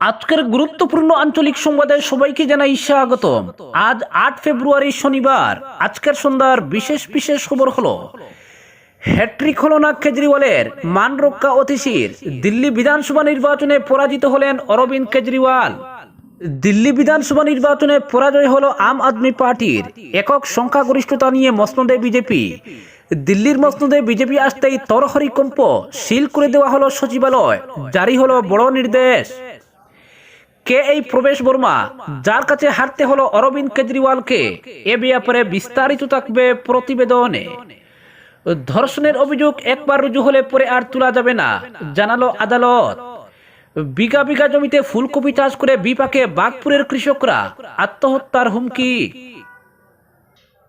আজকের গুরুত্বপূর্ণ আঞ্চলিক সংবাদে সবাইকে জানাই স্বাগত আজ আট ফেব্রুয়ারি শনিবার, আজকের সন্ধ্যার বিশেষ বিশেষ খবর হলো হ্যাট্রিক হলো না কেজরিওয়ালের মান রক্ষা অতিশির। দিল্লি বিধানসভা নির্বাচনে পরাজিত হলেন অরবিন্দ কেজরিওয়াল। দিল্লি বিধানসভা নির্বাচনে পরাজয় হলো আম আদমি পার্টির। একক সংখ্যাগরিষ্ঠতা নিয়ে মসনদে বিজেপি। দিল্লির মসনদে বিজেপি আসতেই তরহরি কম্প সিল করে দেওয়া হলো সচিবালয়। জারি হলো বড় নির্দেশ। কে এই প্রবেশ বর্মা? যার কাছে হারতে হলো অরবিন্দ কেজরিওয়ালকে। এ ব্যাপারে বিস্তারিত থাকবে প্রতিবেদনে। ধর্ষণের অভিযোগ একবার রুজু হলে পরে আর তোলা যাবে না, জানালো আদালত। বিঘা বিঘা জমিতে ফুলকপি চাষ করে বিপাকে বাগপুরের কৃষকরা আত্মহত্যার হুমকি।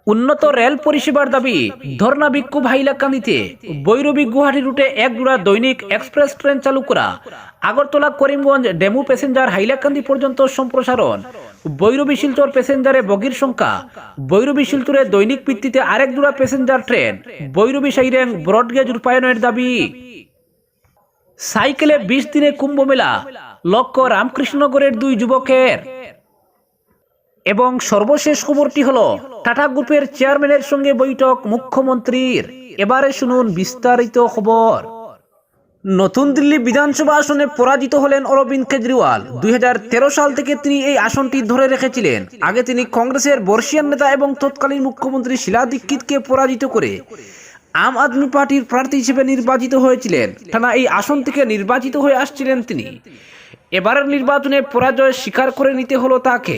উন্নত রেল পরিষেবার দাবি, ধর্ণা বিক্ষোভ হাইলাকান্দিতে বৈরবী গুয়াহাটি রুটে এক জোড়া দৈনিক এক্সপ্রেস ট্রেন চালু করা। আগরতলা করিমগঞ্জ ডেমু প্যাসেঞ্জার হাইলাকান্দি পর্যন্ত সম্প্রসারণ। বৈরবী শিলচর প্যাসেঞ্জারে বগির সংখ্যা। বৈরবী শিলচরে দৈনিক ভিত্তিতে আরেক জোড়া passenger train. Bairabi Sairang broad gauge রূপায়ণের দাবি। সাইকেলে বিশ দিনে কুম্ভ মেলা। লক্ষ্য রামকৃষ্ণনগরের দুই যুবকের। এবং সর্বশেষ খবরটি হলো, টাটা গ্রুপের চেয়ারম্যানের সঙ্গে বৈঠক মুখ্যমন্ত্রীর। এবারে শুনুন বিস্তারিত খবর। নতুন দিল্লি বিধানসভা আসনে পরাজিত হলেন অরবিন্দ কেজরিওয়াল। দুই সাল থেকে তিনি এই আসনটি ধরে রেখেছিলেন। আগে তিনি কংগ্রেসের বর্ষিয়ান নেতা এবং তৎকালীন মুখ্যমন্ত্রী শিলা দীক্ষিতকে পরাজিত করে আম আদমি পার্টির প্রার্থী হিসেবে নির্বাচিত হয়েছিলেন। টানা এই আসন থেকে নির্বাচিত হয়ে আসছিলেন তিনি। এবারের নির্বাচনে পরাজয় স্বীকার করে নিতে হলো তাকে।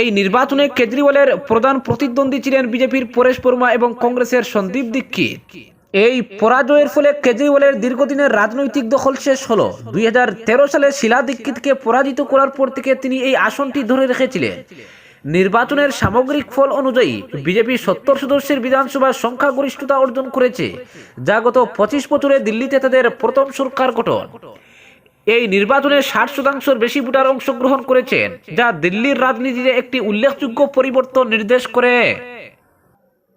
এই নির্বাচনে কেজরিওয়ালের প্রধান প্রতিদ্বন্দ্বী ছিলেন বিজেপির পরেশ বর্মা এবং কংগ্রেসের সন্দীপ দীক্ষিত। এই পরাজয়ের ফলে কেজরিওয়ালের দীর্ঘদিনের রাজনৈতিক দখল শেষ হলো। দুই হাজার তেরো সালে শিলা দীক্ষিতকে পরাজিত করার পর থেকে তিনি এই আসনটি ধরে রেখেছিলেন। নির্বাচনের সামগ্রিক ফল অনুযায়ী বিজেপি সত্তর সদস্যের বিধানসভার সংখ্যাগরিষ্ঠতা অর্জন করেছে। যা গত পঁচিশ বছরে দিল্লিতে তাদের প্রথম সরকার গঠন। এই নির্বাচনে ষাট শতাংশের বেশি ভোটার অংশগ্রহণ করেছেন, যা দিল্লির রাজনীতিতে একটি উল্লেখযোগ্য পরিবর্তন নির্দেশ করে।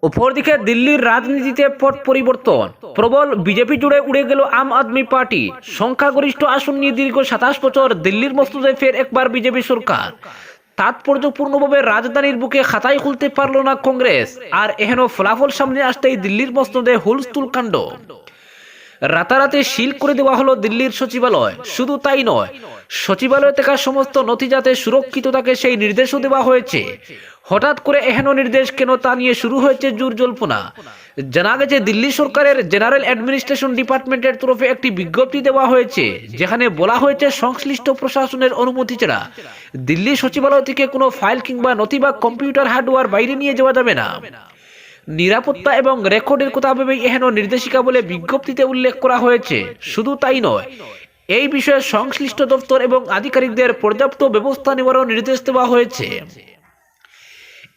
অপরদিকে দিল্লির রাজনীতিতে পট পরিবর্তন, প্রবল বিজেপি জুড়ে উড়ে গেল আম আদমি পার্টি। সংখ্যাগরিষ্ঠ আসন নিয়ে দীর্ঘ সাতাশ বছর দিল্লির মসনদে ফের একবার বিজেপি সরকার। তাৎপর্যপূর্ণভাবে রাজধানীর বুকে খাতাই খুলতে পারল না কংগ্রেস, আর এহেন ফলাফল সামনে আসতেই দিল্লির মসনদে হুলস্থুল কাণ্ড। রাতারাতি সিল করে দেওয়া হলো দিল্লির সচিবালয়। শুধু তাই নয়, সচিবালয়ে থাকা সমস্ত নথি যাতে সুরক্ষিত থাকে সেই নির্দেশও দেওয়া হয়েছে। হঠাৎ করে এহেন নির্দেশ কেন তা নিয়ে শুরু হয়েছে জোর জল্পনা। জানা গেছে, দিল্লি সরকারের জেনারেল অ্যাডমিনিস্ট্রেশন ডিপার্টমেন্টের তরফে একটি বিজ্ঞপ্তি দেওয়া হয়েছে, যেখানে বলা হয়েছে, সংশ্লিষ্ট প্রশাসনের অনুমতি ছাড়া দিল্লি সচিবালয় থেকে কোনো ফাইল কিংবা নথি বা কম্পিউটার হার্ডওয়্যার বাইরে নিয়ে যাওয়া যাবে না। নিরাপত্তা এবং রেকর্ডের কথা ভেবে এহেন নির্দেশিকা বলে বিজ্ঞপ্তিতে উল্লেখ করা হয়েছে। শুধু তাই নয়, এই বিষয়ে সংশ্লিষ্ট দপ্তর এবং আধিকারিকদের পর্যাপ্ত ব্যবস্থা নেওয়ারও নির্দেশ দেওয়া হয়েছে।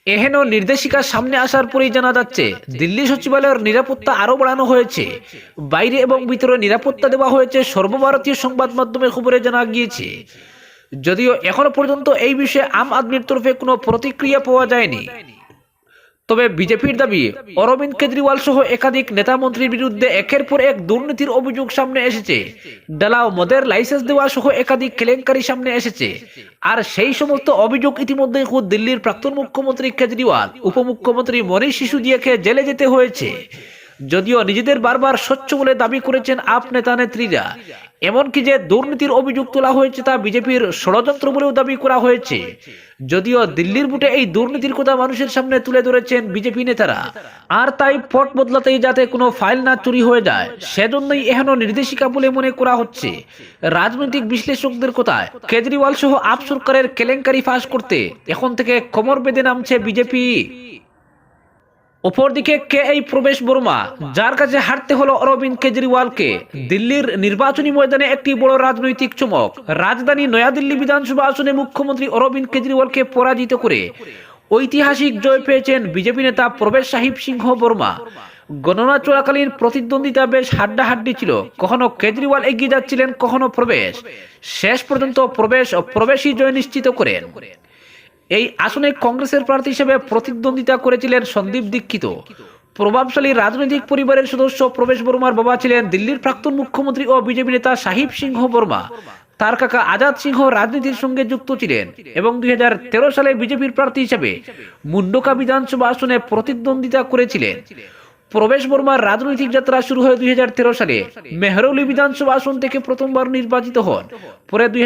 এহেন নির্দেশিকা সামনে আসার পরেই জানা যাচ্ছে, দিল্লি সচিবালয়ের নিরাপত্তা আরও বাড়ানো হয়েছে। বাইরে এবং ভিতরে নিরাপত্তা দেওয়া হয়েছে সর্বভারতীয় সংবাদ মাধ্যমের খবরে জানা গিয়েছে। যদিও এখনও পর্যন্ত এই বিষয়ে আম আদমির তরফে কোনো প্রতিক্রিয়া পাওয়া যায়নি। তবে বিজেপির দাবি, অরবিন্দ কেজরিওয়াল সহ একাধিক নেতা মন্ত্রীর বিরুদ্ধে একের পর এক দুর্নীতির অভিযোগ সামনে এসেছে। ডালাও মদের লাইসেন্স দেওয়া সহ একাধিক কেলেঙ্কারি সামনে এসেছে। আর সেই সমস্ত অভিযোগ ইতিমধ্যে খুদ দিল্লির প্রাক্তন মুখ্যমন্ত্রী কেজরিওয়াল, উপমুখ্যমন্ত্রী মনীষ সিসুদিয়াকে জেলে যেতে হয়েছে। যদিও নিজেদের বারবার স্বচ্ছ বলে দাবি করেছেন আপ নেতা নেত্রীরা এমনকি যে দুর্নীতির অভিযোগ তোলা হয়েছে তা বিজেপির ষড়যন্ত্র বলেও দাবি করা হয়েছে। যদিও দিল্লির বুটে এই দুর্নীতির কথা মানুষের সামনে তুলে ধরেছেন বিজেপি নেতারা। আর তাই পট বদলাতেই যাতে কোনো ফাইল না চুরি হয়ে যায়, সেজন্যই এহেন নির্দেশিকা বলে মনে করা হচ্ছে। রাজনৈতিক বিশ্লেষকদের কথায়? কেজরিওয়াল সহ আপ সরকারের কেলেঙ্কারি ফাঁস করতে এখন থেকে কোমর বেঁধে নামছে বিজেপি। অপরদিকে কে এই প্রবেশ বর্মা? যার কাছে হারতে হলো অরবিন্দ কেজরিওয়ালকে। দিল্লির নির্বাচনী ময়দানে একটি বড় রাজনৈতিক চমক। রাজধানী নয়াদিল্লি বিধানসভা আসনে মুখ্যমন্ত্রী অরবিন্দ কেজরিওয়ালকে পরাজিত করে ঐতিহাসিক জয় পেয়েছেন বিজেপি নেতা প্রবেশ সাহিব সিংহ বর্মা। গণনা চলাকালীন প্রতিদ্বন্দ্বিতা বেশ হাড্ডাহাড্ডি ছিল। কখনো কেজরিওয়াল এগিয়ে যাচ্ছিলেন, কখনো প্রবেশ। শেষ পর্যন্ত প্রবেশ ও প্রবেশই জয় নিশ্চিত করেন। এই আসনে কংগ্রেসের প্রার্থী হিসেবে প্রতিদ্বন্দ্বিতা করেছিলেন সন্দীপ দীক্ষিত। প্রভাবশালী রাজনৈতিক পরিবারের সদস্য প্রবেশ বর্মার বাবা ছিলেন দিল্লির প্রাক্তন মুখ্যমন্ত্রী ও বিজেপি নেতা সাহিব সিংহ বর্মা। তার কাকা আজাদ সিংহ রাজনীতির সঙ্গে যুক্ত ছিলেন এবং দুই হাজার তেরো সালে বিজেপির প্রার্থী হিসেবে মুন্ডকা বিধানসভা আসনে প্রতিদ্বন্দ্বিতা করেছিলেন। প্রবেশ বর্মার রাজনৈতিক যাত্রা শুরু হয় দুই সালে। মেহরৌলি বিধানসভা আসন থেকে প্রথমবার নির্বাচিত হন। পরে দুই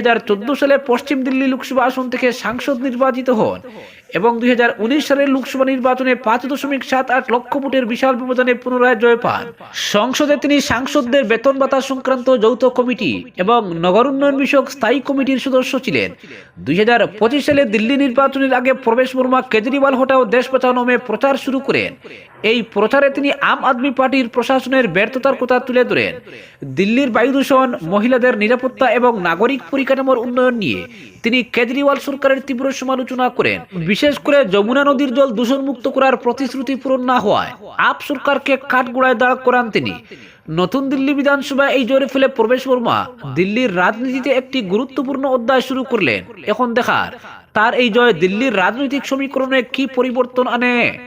সালে পশ্চিম দিল্লি লোকসভা আসন থেকে সাংসদ নির্বাচিত হন এবং দুই সালের লোকসভা নির্বাচনে পাঁচ দশমিক সাত আট লক্ষ ভোটের বিশাল ব্যবধানে পুনরায় জয় পান। সংসদে তিনি সাংসদদের বেতন ভাতা সংক্রান্ত যৌথ কমিটি এবং নগর উন্নয়ন বিষয়ক স্থায়ী কমিটির সদস্য ছিলেন। দুই হাজার পঁচিশ সালে দিল্লি নির্বাচনের আগে প্রবেশ বর্মা কেজরিওয়াল হটাও দেশ বাঁচাও নামে প্রচার শুরু করেন। এই প্রচারে তিনি আম আদমি পার্টির প্রশাসনের ব্যর্থতার কথা তুলে ধরেন। দিল্লির বায়ু দূষণ মহিলাদের নিরাপত্তা এবং নাগরিক পরিকাঠামোর উন্নয়ন নিয়ে তিনি কেজরিওয়াল সরকারের তীব্র সমালোচনা করেন। বিশেষ করে যমুনা নদীর জল দূষণমুক্ত করার প্রতিশ্রুতি পূরণ না হওয়ায় আপ সরকারকে কাঠগোড়ায় দাঁড় করান তিনি। নতুন দিল্লি বিধানসভায় এই জোরে ফেলে প্রবেশ বর্মা দিল্লির রাজনীতিতে একটি গুরুত্বপূর্ণ অধ্যায় শুরু করলেন। এখন দেখার, তার এই জয় দিল্লির রাজনৈতিক সমীকরণে কি পরিবর্তন আনে?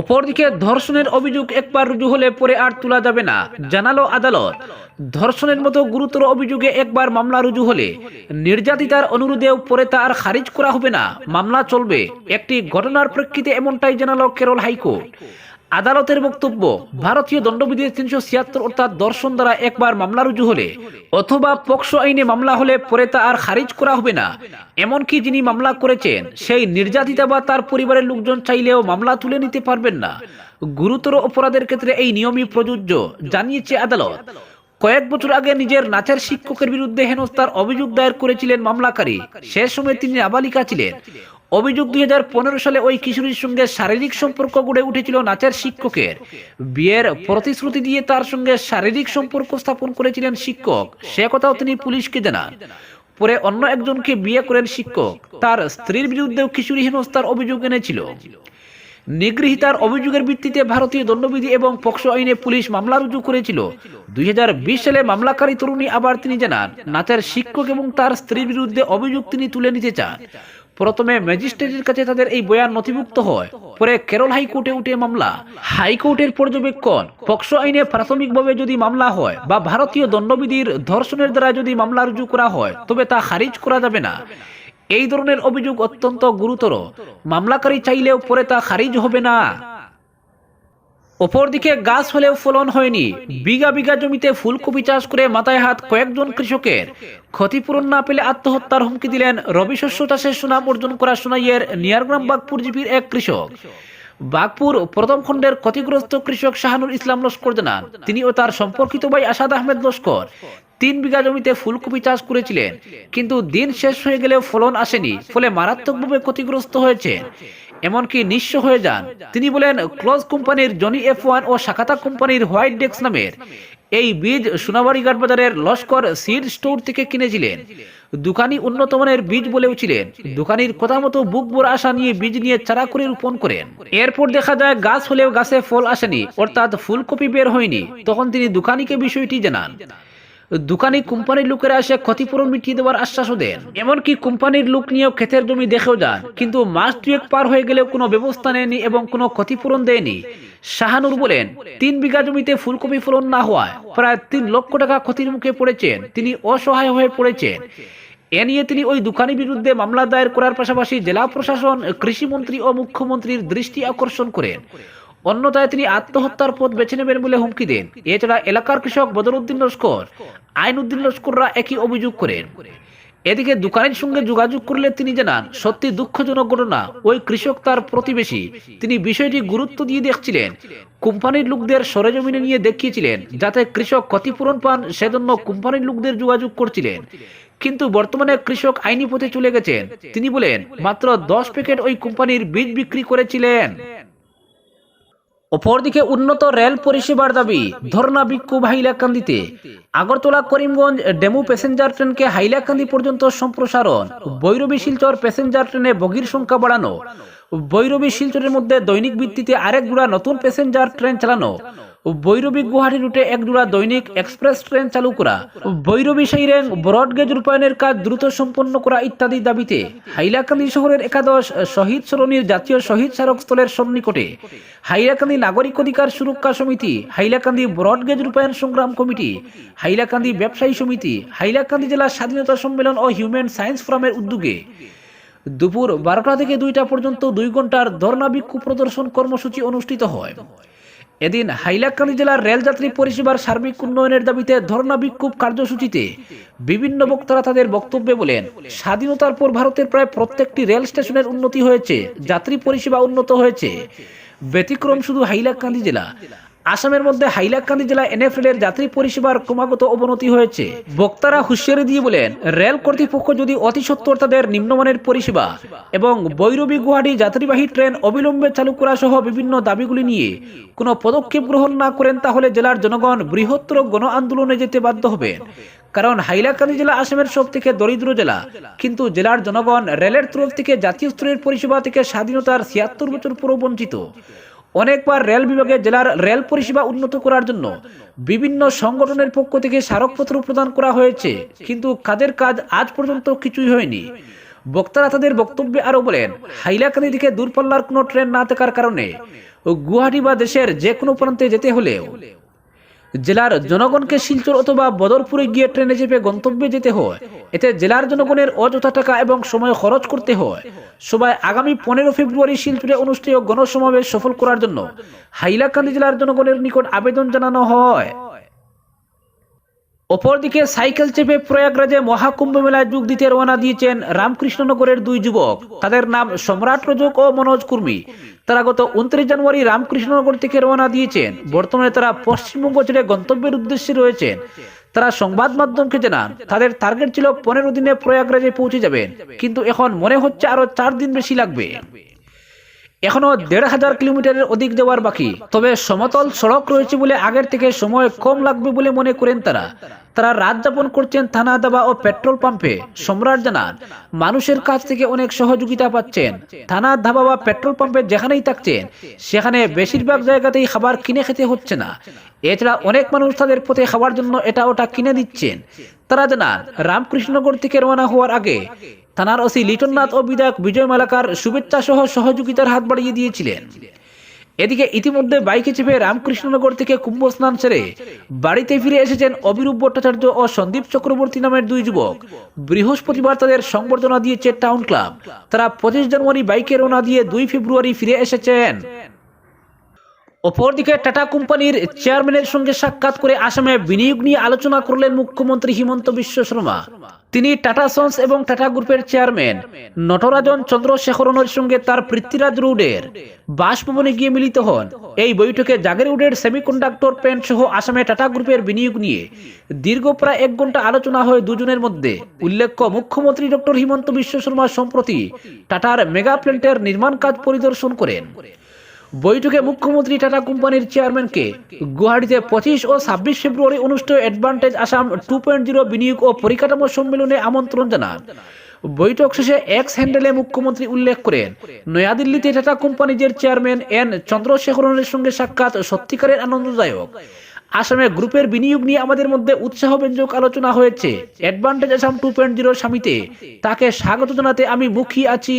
অপরদিকে ধর্ষণের অভিযোগ একবার রুজু হলে পরে আর তোলা যাবে না, জানালো আদালত। ধর্ষণের মতো গুরুতর অভিযোগে একবার মামলা রুজু হলে নির্যাতিতার অনুরোধেও পরে তা আর খারিজ করা হবে না, মামলা চলবে। একটি ঘটনার প্রেক্ষিতে এমনটাই জানালো কেরল হাইকোর্ট। আদালতের বক্তব্য, ভারতীয় দণ্ডবিধির তিনশো ছিয়াত্তর অর্থাৎ দর্শন দ্বারা একবার মামলা রুজু হলে, অথবা পক্সো আইনে মামলা হলে পরে তা আর খারিজ করা হবে না। এমনকি যিনি মামলা করেছেন, সেই নির্যাতিতা বা তার পরিবারের লোকজন চাইলেও মামলা তুলে নিতে পারবেন না। গুরুতর অপরাধের ক্ষেত্রে এই নিয়মই প্রযোজ্য, জানিয়েছে আদালত। কয়েক বছর আগে নিজের নাচের শিক্ষকের বিরুদ্ধে হেনস্থার অভিযোগ দায়ের করেছিলেন মামলাকারী। সে সময় তিনি নাবালিকা ছিলেন। অভিযোগ দুই সালে ওই কিশোরীর সঙ্গে শারীরিক সম্পর্ক গড়ে উঠেছিল নাচের শিক্ষকের। বিয়ের প্রতিশ্রুতি দিয়ে তার সঙ্গে শারীরিক সম্পর্ক স্থাপন করেছিলেন শিক্ষক। সে কথাও তিনি পুলিশকে জানান। পরে অন্য একজনকে বিয়ে করেন শিক্ষক। তার স্ত্রীর বিরুদ্ধেও কিশোরী হেনস্থার অভিযোগ এনেছিল। নিগৃহীতার অভিযোগের ভিত্তিতে ভারতীয় দণ্ডবিধি এবং পক্সো আইনে পুলিশ মামলা রুজু করেছিল। দুই হাজার বিশ সালে মামলাকারী তরুণী আবার তিনি জানান, নাচের শিক্ষক এবং তার স্ত্রীর বিরুদ্ধে অভিযোগ তিনি তুলে নিতে চান। প্রথমে ম্যাজিস্ট্রেটের কাছে তাদের এই বয়ান নথিভুক্ত হয়। পরে কেরল হাইকোর্টে উঠে মামলা। হাইকোর্টের পর্যবেক্ষণ, পক্সো আইনে প্রাথমিকভাবে যদি মামলা হয় বা ভারতীয় দণ্ডবিধির ধর্ষণের দ্বারা যদি মামলা রুজু করা হয়, তবে তা খারিজ করা যাবে না। এই ধরনের অভিযোগ অত্যন্ত গুরুতর। মামলাকারী চাইলেও পরে তা খারিজ হবে না। অপরদিকে গাছ হলেও ফলন হয়নি। বিঘা বিঘা জমিতে ফুলকপি চাষ করে মাথায় হাত কয়েকজন কৃষকের। ক্ষতিপূরণ না পেলে আত্মহত্যার হুমকি দিলেন রবি শস্য চাষের সুনাম অর্জন করা সোনাইয়ের নিয়ারগ্রাম বাগপুর জিপির এক কৃষক। বাগপুর প্রথম খণ্ডের ক্ষতিগ্রস্ত কৃষক শাহানুর ইসলাম লস্কর জানান, তিনি ও তার সম্পর্কিত ভাই আসাদ আহমেদ লস্কর। তিন বিঘা জমিতে ফুলকপি চাষ করেছিলেন, কিন্তু দিন শেষ হয়ে গেলেও ফলন আসেনি, ফলে মারাত্মকভাবে ক্ষতিগ্রস্ত হয়েছে এমনকি নিঃস্ব হয়ে যান। তিনি বলেন, ক্লজ কোম্পানির জনি এফ ওয়ান ও শাখাতা কোম্পানির হোয়াইট ডেক্স নামের এই বীজ সোনাবাড়ি বাজারের লস্কর সিড স্টোর থেকে কিনেছিলেন। দোকানি উন্নত মানের বীজ বলেও ছিলেন। দোকানির কথা মতো বুক বোর আশা নিয়ে বীজ নিয়ে চারা করে রোপণ করেন। এরপর দেখা যায়, গাছ হলেও গাছে ফল আসেনি, অর্থাৎ ফুলকপি বের হয়নি। তখন তিনি দোকানিকে বিষয়টি জানান। দোকানি কোম্পানির লোকেরা এসে ক্ষতিপূরণ মিটিয়ে দেওয়ার আশ্বাসও দেন। এমনকি কোম্পানির লোক নিয়েও ক্ষেতের জমি দেখেও যান। কিন্তু মাস দুয়েক পার হয়ে গেলেও কোনো ব্যবস্থা নেয়নি এবং কোনো ক্ষতিপূরণ দেয়নি। শাহানুর বলেন, তিন বিঘা জমিতে ফুলকপি ফলন না হওয়ায় প্রায় তিন লক্ষ টাকা ক্ষতির মুখে পড়েছেন। তিনি অসহায় হয়ে পড়েছেন। এ নিয়ে তিনি ওই দোকানির বিরুদ্ধে মামলা দায়ের করার পাশাপাশি জেলা প্রশাসন, কৃষিমন্ত্রী ও মুখ্যমন্ত্রীর দৃষ্টি আকর্ষণ করেন। অন্যথায় তিনি আত্মহত্যার পথ বেছে নেবেন বলে হুমকি দেন। এছাড়া এলাকার কৃষক বদরুদ্দিন লস্কর, আইনুদ্দিন লস্কররা একই অভিযোগ করেন। এদিকে দোকানের সঙ্গে যোগাযোগ করলে তিনি জানান, সত্যি দুঃখজনক ঘটনা। ওই কৃষক তার প্রতিবেশী। তিনি বিষয়টি গুরুত্ব দিয়ে দেখছিলেন। কোম্পানির লোকদের সরেজমিনে নিয়ে দেখিয়েছিলেন, যাতে কৃষক ক্ষতিপূরণ পান, সেজন্য কোম্পানির লোকদের যোগাযোগ করছিলেন। কিন্তু বর্তমানে কৃষক আইনি পথে চলে গেছেন। তিনি বলেন, মাত্র দশ প্যাকেট ওই কোম্পানির বীজ বিক্রি করেছিলেন। অপরদিকে উন্নত রেল পরিষেবার দাবি ধর্না বিক্ষোভ হাইলাকান্দিতে। আগরতলা করিমগঞ্জ ডেমু প্যাসেঞ্জার ট্রেনকে হাইলাকান্দি পর্যন্ত সম্প্রসারণ বৈরবী শিলচর প্যাসেঞ্জার ট্রেনে বগির সংখ্যা বাড়ানো। বৈরবী শিলচরের মধ্যে দৈনিক ভিত্তিতে আরেক জোড়া নতুন প্যাসেঞ্জার ট্রেন চালানো। বৈরবী গুয়াহাটি রুটে এক জোড়া দৈনিক এক্সপ্রেস ট্রেন চালু করা। বৈরবী সাইরেং ব্রডগেজ রূপায়ণের কাজ দ্রুত সম্পন্ন করা ইত্যাদি দাবিতে হাইলাকান্দি শহরের একাদশ শহীদ সরণির জাতীয় শহীদ স্মারক স্থলের সন্নিকটে হাইলাকান্দি নাগরিক অধিকার সুরক্ষা সমিতি, হাইলাকান্দি ব্রডগেজ রূপায়ণ সংগ্রাম কমিটি, হাইলাকান্দি ব্যবসায়ী সমিতি, হাইলাকান্দি জেলা স্বাধীনতা সম্মেলন ও হিউম্যান সায়েন্স ফোরামের উদ্যোগে দুপুর বারোটা থেকে দুইটা পর্যন্ত দুই ঘণ্টার ধর্ণা বিক্ষোভ প্রদর্শন কর্মসূচি অনুষ্ঠিত হয়। এদিন হাইলাকান্দি জেলার রেলযাত্রী পরিষেবার সার্বিক উন্নয়নের দাবিতে ধর্ণা বিক্ষোভ কার্যসূচিতে বিভিন্ন বক্তারা তাদের বক্তব্যে বলেন, স্বাধীনতার পর ভারতের প্রায় প্রত্যেকটি রেল স্টেশনের উন্নতি হয়েছে, যাত্রী পরিষেবা উন্নত হয়েছে। ব্যতিক্রম শুধু হাইলাকান্দি জেলা আসামের মধ্যে হাইলাকান্দি জেলা এনএফএল যাত্রী পরিষেবার ক্রমাগত অবনতি হয়েছে। বক্তারা হুঁশিয়ারি দিয়ে বলেন, রেল কর্তৃপক্ষ যদি অতি সত্বর তাদের নিম্নমানের পরিষেবা এবং বৈরবী গুয়াহাটি যাত্রীবাহী ট্রেন অবিলম্বে চালু করা সহ বিভিন্ন দাবিগুলি নিয়ে কোনো পদক্ষেপ গ্রহণ না করেন, তাহলে জেলার জনগণ বৃহত্তর গণ আন্দোলনে যেতে বাধ্য হবেন। কারণ হাইলাকান্দি জেলা আসামের সব থেকে দরিদ্র জেলা, কিন্তু জেলার জনগণ রেলের তরফ থেকে জাতীয় স্তরের পরিষেবা থেকে স্বাধীনতার ছিয়াত্তর বছর পুরো বঞ্চিত। অনেকবার রেল বিভাগে জেলার রেল পরিষেবা উন্নত করার জন্য বিভিন্ন সংগঠনের পক্ষ থেকে স্মারকপত্র প্রদান করা হয়েছে। কিন্তু কাদের কাজ আজ পর্যন্ত কিছুই হয়নি। বক্তারা তাদের বক্তব্যে আরও বলেন, হাইলাকান্দি থেকে দূরপাল্লার কোনো ট্রেন না থাকার কারণে গুয়াহাটি বা দেশের যে কোনো প্রান্তে যেতে হলেও জেলার জনগণকে শিলচর অথবা বদরপুরে গিয়ে ট্রেনে চেপে গন্তব্যে যেতে হয়। এতে জেলার জনগণের অযথা টাকা এবং সময় খরচ করতে হয়। সবাই আগামী পনেরো ফেব্রুয়ারি শিলচরে অনুষ্ঠেয় গণসমাবেশ সফল করার জন্য হাইলাকান্দি জেলার জনগণের নিকট আবেদন জানানো হয়। অপরদিকে সাইকেল চেপে প্রয়াগরাজে মহাকুম্ভ মেলায় যোগ দিতে রওনা দিয়েছেন রামকৃষ্ণনগরের দুই যুবক। তাদের নাম সম্রাট রজক ও মনোজ কুর্মী। তারা গত উনত্রিশ জানুয়ারি রামকৃষ্ণনগর থেকে রওনা দিয়েছেন। বর্তমানে তারা পশ্চিমবঙ্গ ছেড়ে গন্তব্যের উদ্দেশ্যে রয়েছেন। তারা সংবাদ মাধ্যমকে জানান, তাদের টার্গেট ছিল পনেরো দিনে প্রয়াগরাজে পৌঁছে যাবেন। কিন্তু এখন মনে হচ্ছে আরও চার দিন বেশি লাগবে। এখনও দেড় হাজার কিলোমিটারের অধিক যাওয়ার বাকি। তবে সমতল সড়ক রয়েছে বলে আগের থেকে সময় কম লাগবে বলে মনে করেন তারা। তারা রাত যাপন করছেন থানা দাবা ও পেট্রোল পাম্পে, সম্রাট জানান। মানুষের কাছ থেকে অনেক সহযোগিতা পাচ্ছেন। থানা ধাবা বা পেট্রোল পাম্পে যেখানেই থাকছেন, সেখানে বেশিরভাগ জায়গাতেই খাবার কিনে খেতে হচ্ছে না। এছাড়া অনেক মানুষ তাদের পথে খাবার জন্য এটা ওটা কিনে দিচ্ছেন। তারা জানান, রামকৃষ্ণনগর থেকে রওনা হওয়ার আগে থানার ওসি লিটননাথ ও বিধায়ক বিজয় মালাকার শুভেচ্ছা সহ সহযোগিতার হাত বাড়িয়ে দিয়েছিলেন। এদিকে ইতিমধ্যে বাইকে চেপে রামকৃষ্ণনগর থেকে কুম্ভ স্নান সেরে বাড়িতে ফিরে এসেছেন অবিরূপ ভট্টাচার্য ও সন্দীপ চক্রবর্তী নামের দুই যুবক। বৃহস্পতিবার তাদের সংবর্ধনা দিয়েছে টাউন ক্লাব। তারা পঁচিশ জানুয়ারি বাইকে রওনা দিয়ে দুই ফেব্রুয়ারি ফিরে এসেছেন। অপরদিকে টাটা কোম্পানির চেয়ারম্যানের সঙ্গে সাক্ষাৎ করে আসামে বিনিয়োগ নিয়ে আলোচনা করলেন মুখ্যমন্ত্রী হিমন্ত বিশ্ব শর্মা। তিনি টাটা সন্স এবং টাটা গ্রুপের চেয়ারম্যান। নটরাজন চন্দ্রশেখরনের সঙ্গে তার পৃথ্বীরাজ রোডের বাসভবনে গিয়ে মিলিত হন। এই বৈঠকে জাগেরউডের সেমিকন্ডাক্টর প্যান্ট সহ আসামে টাটা গ্রুপের বিনিয়োগ নিয়ে দীর্ঘ প্রায় এক ঘণ্টা আলোচনা হয় দুজনের মধ্যে। উল্লেখ্য, মুখ্যমন্ত্রী ডক্টর হিমন্ত বিশ্ব শর্মা সম্প্রতি টাটার মেগা প্ল্যান্টের নির্মাণ কাজ পরিদর্শন করেন। বৈঠকে মুখ্যমন্ত্রী টাটা কোম্পানির চেয়ারম্যানকে গুয়াহাটিতে পঁচিশ ও ছাব্বিশ ফেব্রুয়ারি অনুষ্ঠিত advantage Assam two point zero বিনিয়োগ ও পরিকাঠামো সম্মেলনে আমন্ত্রণ জানান। বৈঠক শেষে এক্স হ্যান্ডেলে মুখ্যমন্ত্রী উল্লেখ করেন, নয়াদিল্লিতে টাটা কোম্পানিজের চেয়ারম্যান এন চন্দ্রশেখরনের সঙ্গে সাক্ষাৎ সত্যিকারের আনন্দদায়ক। আসামে গ্রুপের বিনিয়োগ নিয়ে আমাদের মধ্যে উৎসাহ উৎসাহব্যঞ্জক আলোচনা হয়েছে। Advantage Assam two point zero সামিতে তাকে স্বাগত জানাতে আমি মুখী আছি।